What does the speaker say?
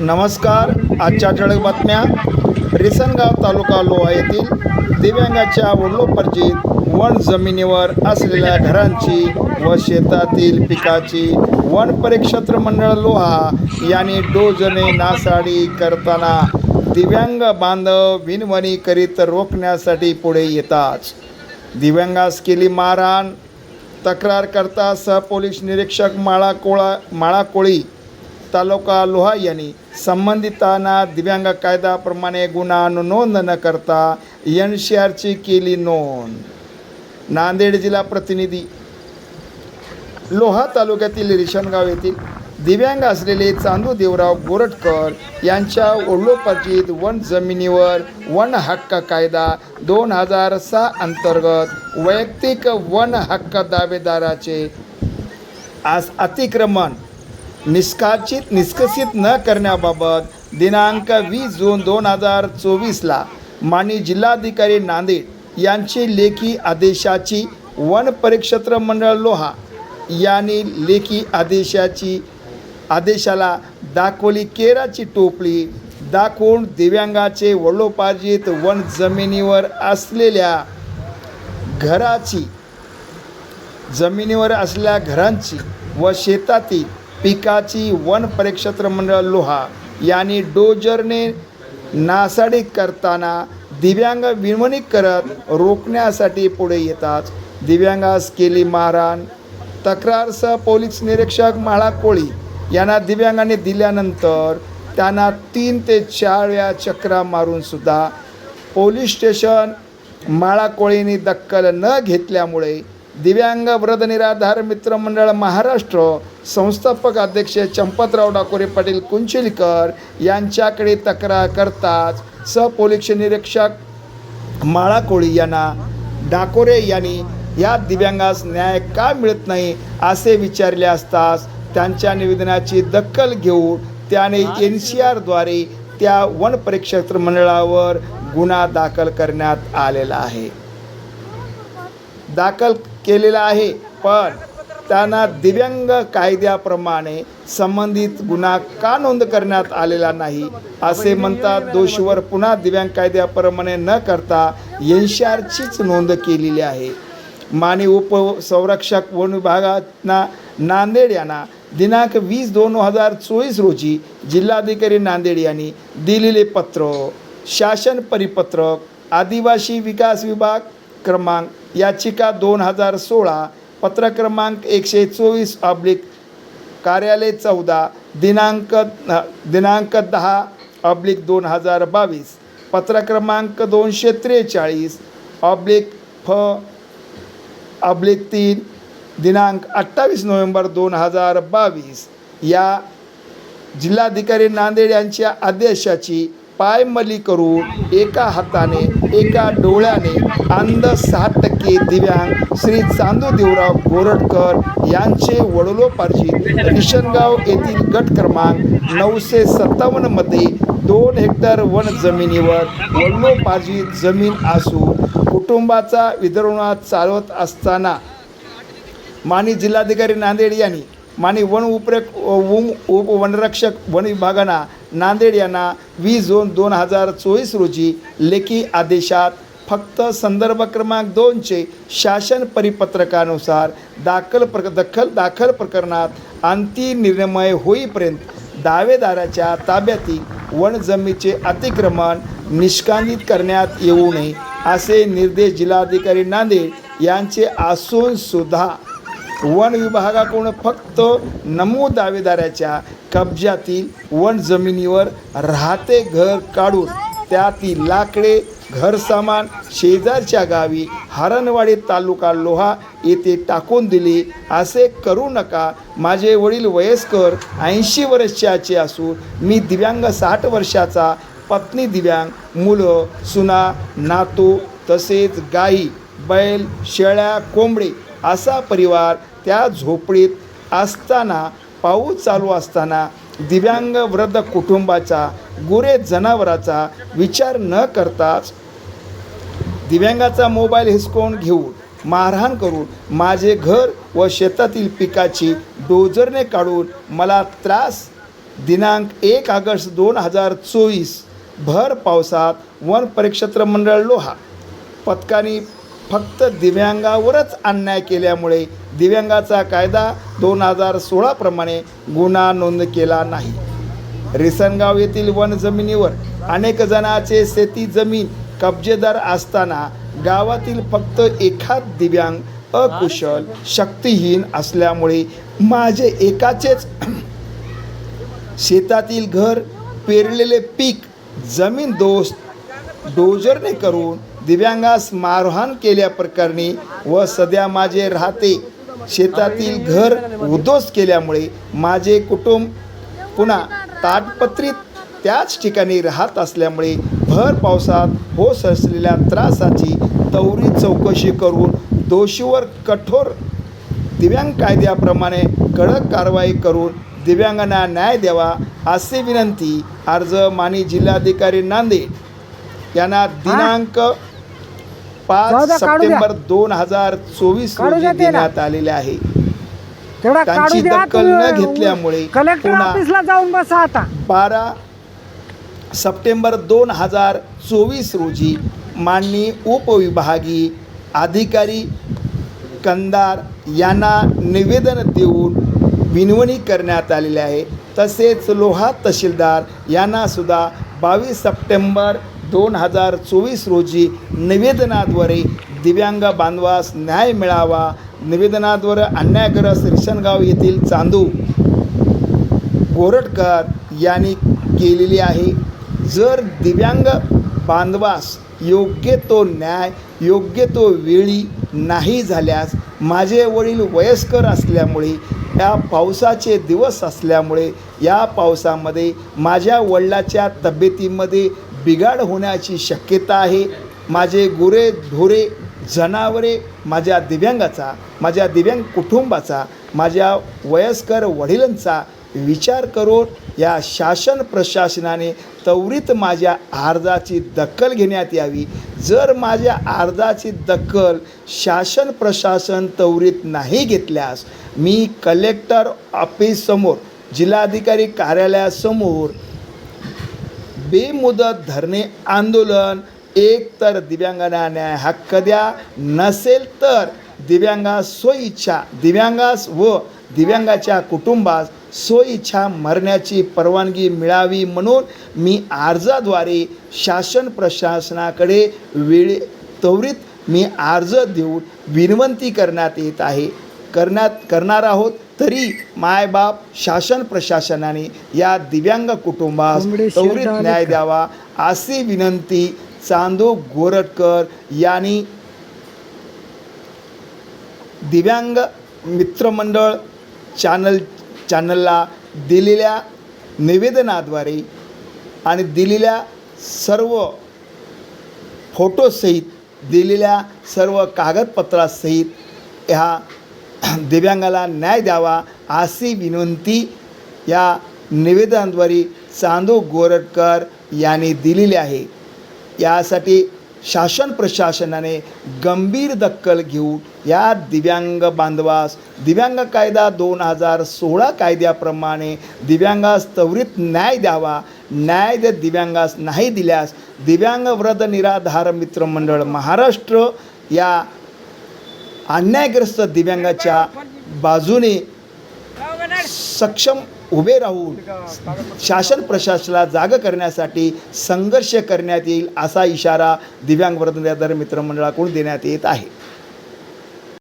नमस्कार आजच्या ठळक बातम्या. रिसनगाव तालुका लोहा येथील दिव्यांगाच्या वडिलोपर्जित वन जमिनीवर असलेल्या घरांची व शेतातील पिकाची वन परिक्षेत्र मंडळ लोहा यांनी डोजने नासाडी करताना दिव्यांग बांधव विनवणी करीत रोखण्यासाठी पुढे येताच. दिव्यांगास केली मारहाण. तक्रार करता सहपोलीस निरीक्षक माळा कोळा माळा कोळी तालुका लोहा यांनी संबंधितांना दिव्यांग कायद्याप्रमाणे गुन्हा नोंद न करता एन सी आरची केली नोंद. नांदेड जिल्हा प्रतिनिधी. लोहा तालुक्यातील रिशनगाव येथील दिव्यांग असलेले चांदू देवराव गोरटकर यांच्या वडिलोपार्जित वन जमिनीवर वन हक्क कायदा दोन हजार सहा अंतर्गत वैयक्तिक वन हक्क दावेदाराचे आज अतिक्रमण निष्कासित निष्कसित न करण्याबाबत दिनांक वीस जून दोन हजार चोवीसला माननीय जिल्हाधिकारी नांदेड यांची लेखी आदेशाची वन परिक्षेत्र मंडळ लोहा यांनी लेखी आदेशाची आदेशाला दाखवली केराची टोपली दाखवून दिव्यांगाचे वडिलोपार्जित वन जमिनीवर असलेल्या घराची जमिनीवर असलेल्या घरांची व शेतातील पिकाची वन परिक्षेत्र मंडळ लोहा यांनी डोजरने नासाडी करताना दिव्यांग विनवणी करत रोखण्यासाठी पुढे येताच दिव्यांगास केली मारहाण तक्रारसह पोलीस निरीक्षक माळा कोळी यांना दिव्यांगाने दिल्यानंतर त्यांना तीन ते चार वेळा चक्रा मारूनसुद्धा पोलीस स्टेशन माळाकोळीने दक्कल न घेतल्यामुळे दिव्यांग वृद्ध निराधार मित्र मंडळ महाराष्ट्र संस्थापक अध्यक्ष चंपतराव डाकोरे पाटील कुंचिलकर यांच्याकडे तक्रार करताच सहपोलीस निरीक्षक माळा कोळी यांना डाकोरे यांनी या दिव्यांगास न्याय का मिळत नाही असे विचारले असताच त्यांच्या निवेदनाची दखल घेऊन त्याने एन सी आरद्वारे त्या वन परिक्षेत्र मंडळावर गुन्हा दाखल करण्यात आलेला आहे. दाखल केलेला आहे. पण त्यांना दिव्यांग कायद्याप्रमाणे संबंधित गुन्हा का नोंद करण्यात आलेला नाही असे म्हणतात दोषीवर पुन्हा दिव्यांग कायद्याप्रमाणे न करता एनशी आरचीच नोंद केलेली आहे. माने उपसंरक्षक वन विभागातना नांदेड यांना दिनांक वीस दोन हजार चोवीस रोजी जिल्हाधिकारी नांदेड यांनी दिलेले पत्र शासन परिपत्रक आदिवासी विकास विभाग क्रमांक याचिका दोन हजार सोळा पत्र क्रमांक एकशे चोवीस ऑब्लिक कार्यालय चौदा दिनांक दिनांक दहा ऑब्लिक दोन हजार बावीस पत्र क्रमांक दोनशे त्रेचाळीस ऑब्लिक फ ऑब्लिक तीन दिनांक अठ्ठावीस नोव्हेंबर दोन हजार बावीस. या जिल्हाधिकारी नांदेड यांच्या आदेशाची पायमली करून एका हाताने एका डोळ्याने अंध सहा टक्के दिव्यांग श्री चांदू देवराव गोरटकर यांचे वडलोपार्जित किशनगाव येथील गट क्रमांक नऊशे सत्तावन्नमध्ये दोन हेक्टर वन जमिनीवर वडलोपार्जित जमीन असून कुटुंबाचा विदर्भात चालवत असताना मानी जिल्हाधिकारी नांदेड यांनी माने वन उपरे वन उपवनरक्षक वन विभागांना नांदेड यांना वीस जून दोन हजार चोवीस रोजी लेखी आदेशात फक्त संदर्भ क्रमांक दोनचे शासन परिपत्रकानुसार दाखल प्र दखल दाखल प्रकरणात अंतिम निर्णय होईपर्यंत दावेदाराच्या ताब्यातील वन अतिक्रमण निष्कांदित करण्यात येऊ नये असे निर्देश जिल्हाधिकारी नांदेड यांचे असून सुद्धा वन विभागाकडून फक्त नमूद दावेदाराच्या कब्जातील वन जमिनीवर राहते घर काढून त्यातील लाकडे घरसामान शेजारच्या गावी हरणवाडी तालुका लोहा येथे टाकून दिले. असे करू नका. माझे वडील वयस्कर ऐंशी वर्षाचे असून मी दिव्यांग साठ वर्षाचा पत्नी दिव्यांग मुलं सुना नातू तसेच गाई बैल शेळ्या कोंबडे असा परिवार त्या झोपडीत असताना पाऊस चालू असताना दिव्यांग वृद्ध कुटुंबाचा गुरे जनावराचा विचार न करताच दिव्यांगाचा मोबाईल हिसकवून घेऊन मारहाण करून माझे घर व शेतातील पिकाची डोजरने काढून मला त्रास दिनांक एक ऑगस्ट दोन हजार चोवीस भर पावसात वन परिक्षेत्र मंडळ लोहा. पथकाने फक्त दिव्यांगावरच अन्याय केल्यामुळे दिव्यांगाचा कायदा दोन हजार सोळाप्रमाणे गुन्हा नोंद केला नाही. रिसनगाव येथील वन जमिनीवर अनेक जणांचे शेती जमीन कब्जेदार असताना गावातील फक्त एखाद दिव्यांग अकुशल शक्तिहीन असल्यामुळे माझे एकाचेच शेतातील घर पेरलेले पीक जमीन दोस्त डोजरने करून दिव्यांगास मारहाण केल्याप्रकरणी व सध्या माझे राहते शेतातील घर उद्ध्वस्त केल्यामुळे माझे कुटुंब पुन्हा ताटपत्रीत त्याच ठिकाणी राहत असल्यामुळे भर पावसात होत असलेल्या त्रासाची त्वरित चौकशी करून दोषीवर कठोर दिव्यांग कायद्याप्रमाणे कडक कारवाई करून दिव्यांगांना न्याय द्यावा असे विनंती अर्ज मानी जिल्हाधिकारी नांदेड यांना दिनांक पाच. सप्टेंबर दोन हजार चोवीस रोजी. देण्यात आलेले आहे त्यांची दखल न घेतल्यामुळे पुन्हा- ऑफिसला जाऊन बसा आता बारा सप्टेंबर दोन हजार चोवीस रोजी माननीय उपविभागीय अधिकारी कंदार यांना निवेदन देऊन विनवणी करण्यात आलेली आहे तसेच लोहा तहसीलदार यांना सुद्धा बावीस सप्टेंबर दोन हजार चोवीस रोजी निवेदनाद्वारे दिव्यांग बांधवास न्याय मिळावा. निवेदनाद्वारे अन्यायग्रस्त रिशनगाव येथील चांदू गोरटकर यांनी केलेली आहे. जर दिव्यांग बांधवास योग्य तो न्याय योग्य तो वेळी नाही झाल्यास माझे वडील वयस्कर असल्यामुळे या पावसाचे दिवस असल्यामुळे या पावसामध्ये माझ्या वडिलाच्या तब्येतीमध्ये बिघाड होण्याची शक्यता आहे. माझे गुरे ढोरे जनावरे माझ्या दिव्यांगाचा माझ्या दिव्यांग कुटुंबाचा माझ्या वयस्कर वडिलांचा विचार करून या शासन प्रशासनाने त्वरित माझ्या अर्जाची दखल घेण्यात यावी. जर माझ्या अर्जाची दखल शासन प्रशासन त्वरित नाही घेतल्यास मी कलेक्टर ऑफिससमोर जिल्हाधिकारी कार्यालयासमोर बेमुदत धरणे आंदोलन एक तर दिव्यांगांना न्याय हक्क द्या नसेल तर दिव्यांगास स्वइच्छा दिव्यांगास व दिव्यांगाच्या कुटुंबास स्वइच्छा मरण्याची परवानगी मिळावी म्हणून मी अर्जाद्वारे शासन प्रशासनाकडे वेळे त्वरित मी अर्ज देऊन विनंती करण्यात येत आहे. करण्यात करणार आहोत तरी मायबाप शासन प्रशासनाने या दिव्यांग कुटुंबास त्वरित न्याय? द्यावा अशी विनंती चांदो गोरटकर यांनी दिव्यांग मित्रमंडळ चॅनल चॅनलला दिलेल्या निवेदनाद्वारे आणि दिलेल्या सर्व फोटोसहित दिलेल्या सर्व कागदपत्रासहित ह्या दिव्यांगाला न्याय द्यावा अशी विनंती या निवेदनाद्वारे चांदू गोरटकर यांनी दिलेली आहे. यासाठी शासन प्रशासनाने गंभीर दखल घेऊन या दिव्यांग बांधवास दिव्यांग कायदा दोन हजार सोळा कायद्याप्रमाणे दिव्यांगास त्वरित न्याय द्यावा. न्याय दे दिव्यांगास नाही दिल्यास दिव्यांग व्रत निराधार मित्रमंडळ महाराष्ट्र या अन्यायग्रस्त दिव्यांगाच्या बाजूने सक्षम उभे राहून शासन प्रशासनाला जाग करण्यासाठी संघर्ष करण्यात येईल असा इशारा दिव्यांग वर्धन निराधार मित्रमंडळाकडून देण्यात येत आहे.